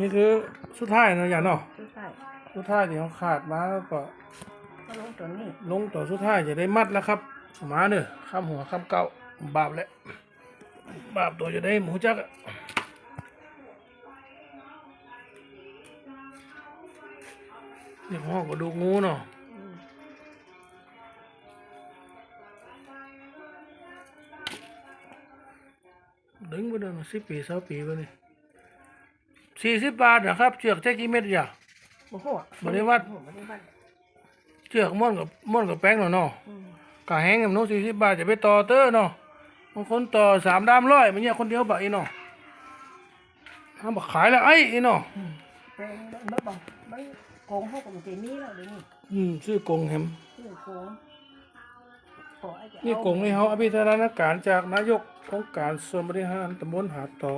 นี่คือสุดท้ายเนาะอย่างเนาะสุดท้ายสุดท้ายที่เขาขาดมาแล้วก็ก็ลงตัวนี้ลงต่อสุดท้ายจะได้มัดแล้วครับหมาเนอะข้ามหัวข้ามเก้าบาปแล้วบาปตัวจะได้หมูจักอะนี่ห้องก็ดูกงูเนาะอืมดึงไปเดินสิบปีสาปีไปนี่ สี่สิบบาทนะครับ เชือกแจ็กี่เม็ดอย่า โอ้โหบ่ได้วัดโอ้โหบ่ได้วัดเชือกม่อนกับม่อนกับแป้งเนาะเนาะอืมกะแห้งกับน้องสี่สิบบาทจะไปต่อเตอร์เนาะบางคนต่อสามดามร้อยมันเนี่ยคนเดียวบ่อีเนาะทำบักขายแล้วไอ้อีเนาะเป็นเมื่อบอกไม่โกงพวกกับมันจะมีแล้วเดี๋ยวนี้อืมซื้อกงแฮมชื่อโกงขอให้จะเอานี่กงนี่เขาอภิธารณการจากนายกองค์การส่วนบริหารตำบลหาดต่อ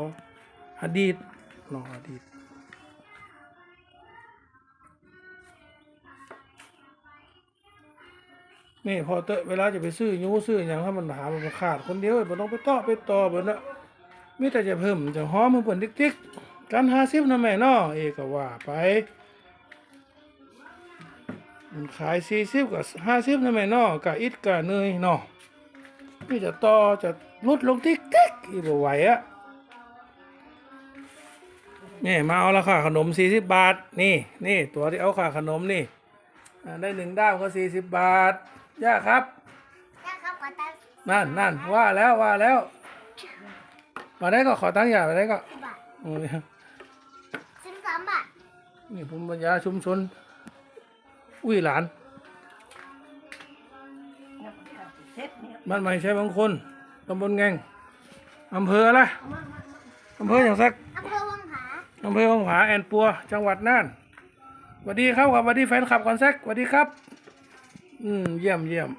อดีต เนาะอดีตนี่พอเตะเวลาจะไปซื้อยูซื้ออย่างถ้ามันหามันขาดคนเดียวมันต้องไปต่อไปต่อเบิดละมีแต่จะเพิ่มจะหอมมันเปิ่นติ๊กๆกันห้าสิบนะแม่นาะเอก็ว่าไปมันขายสี่สิบกับห้าสิบนะแม่นาะกะอิดกะเนยนาะนี่จะต่อจะลดลงติ๊กติ๊กอีบ่ไหวอะ นี่มาเอาละค่ะขนมสี่สิบบาท นี่นี่ตัวที่เอาค่าขนมนี่อ่าได้หนึ่งด้ามก็สี่สิบบาทย่าครับนะครับขอตังค์นั่นนั่นว่าแล้วว่าแล้วมาได้ก็ขอตั้งค์อย่ามาได้ก็สิบบาทโอ้ยสิบสามบาทนี่ภูมิปัญญาชุมชน อุ้ยหลานเนี่ยมันก็เซ็ตเนี่ยบ้านใหม่ใช้บางคนตำบลแงงอำเภออะไรอำเภออย่างสักอำเภ อำเภอของหาแอนปัว จังหวัดน่านสวัสดีครับสวัสดีแฟนคลับคอนแซกสวัสดีครับ อืมเยี่ยมเยี่ยม